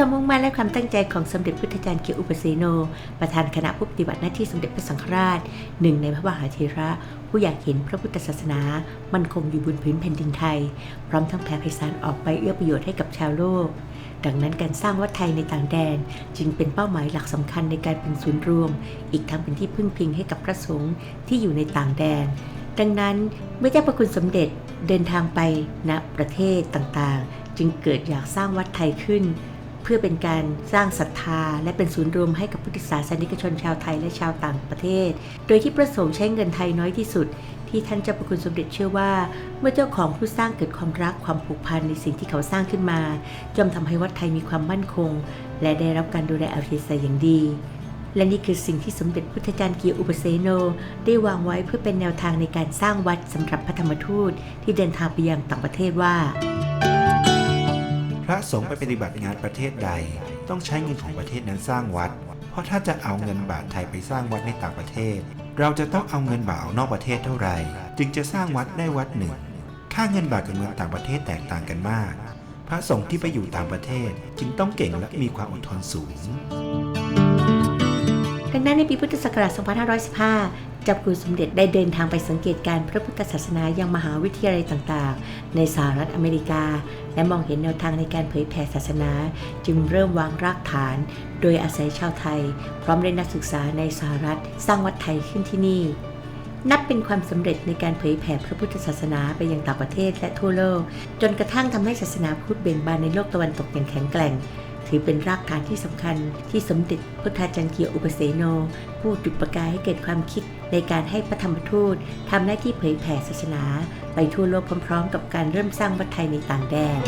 ความมุ่งมั่นและความตั้งใจของสมเด็จพุทธจารย์เกียวอุปเสโน ประธานคณะผู้ปฏิบัติหน้าที่สมเด็จพระสังฆราช หนึ่งในพระมหาเถระ ผู้อยากเห็นพระพุทธศาสนา มั่นคงอยู่บนพื้นแผ่นดินไทย พร้อมทั้งแผ่ไพศาลออกไปเอื้อประโยชน์ให้กับชาวโลก ดังนั้นการสร้างวัดไทยในต่างแดน จึงเป็นเป้าหมายหลักสำคัญในการเป็นศูนย์รวม อีกทั้งเป็นที่พึ่งพิงให้กับพระสงฆ์ที่อยู่ในต่างแดน ดังนั้นเมื่อเจ้าประคุณสมเด็จเดินทางไปณประเทศต่างๆ จึงเกิดอยากสร้างวัดไทยขึ้น พื่อเป็นการสร้างศรัทธา และเป็นศูนย์รวมให้กับพุทธศาสนิกชนชาวไทยและชาวต่างประเทศ โดยที่ประสงค์ใช้เงินไทยน้อยที่สุด ที่ท่านเจ้าประคุณสมเด็จเชื่อว่า เมื่อเจ้าของผู้สร้างเกิดความรักความผูกพันในสิ่งที่เขาสร้างขึ้นมาย่อมทำให้วัดไทยมีความมั่นคง และได้รับการดูแลเอาใจใส่อย่างดีและนี่คือสิ่งที่สมเด็จพุทธจารย์เกียรอุปเสโน ได้วางไว้เพื่อเป็นแนวทางในการสร้างวัดสำหรับพระธรรมทูตที่เดินทางไปยังต่างประเทศว่า สงฆ์ไปปฏิบัติงานประเทศใด ต้องใช้เงินของประเทศนั้นสร้างวัด เพราะถ้าจะเอาเงินบาทไทยไปสร้างวัดในต่างประเทศ เราจะต้องเอาเงินบาทออกนอกประเทศเท่าไหร่ จึงจะสร้างวัดได้วัดหนึ่ง ค่าเงินบาทกับเงินต่างประเทศแตกต่างกันมาก พระสงฆ์ที่ไปอยู่ต่างประเทศจึงต้องเก่งและมีความอดทนสูงดังนั้นในปีพุทธศักราช 2515 จับกุลสมเด็จได้เดินทางไปสังเกตการ์พระพุทธศาสนายังมหาวิทยาลัยต่างๆ ในสหรัฐอเมริกา และมองเห็นแนวทางในการเผยแผ่ศาสนา จึงเริ่มวางรากฐาน โดยอาศัยชาวไทย พร้อมด้วยนักศึกษาในสหรัฐ สร้างวัดไทยขึ้นที่นี่นับเป็นความสำเร็จในการเผยแผ่พระพุทธศาสนาไปยังต่างประเทศและทั่วโลก จนกระทั่งทำให้ศาสนาพุทธเบ่งบานในโลกตะวันตกอย่างแข็งแกร่ง ถือเป็นรากฐานที่สำคัญที่สมเด็จพุทธาจารย์เกียวอุปเสโน ผู้จุดประกายให้เกิดความคิดในการให้พระธรรมทูตทำหน้าที่เผยแผ่ศาสนา ไปทั่วโลกพร้อม ๆ กับการเริ่มสร้างวัดไทยในต่างแดน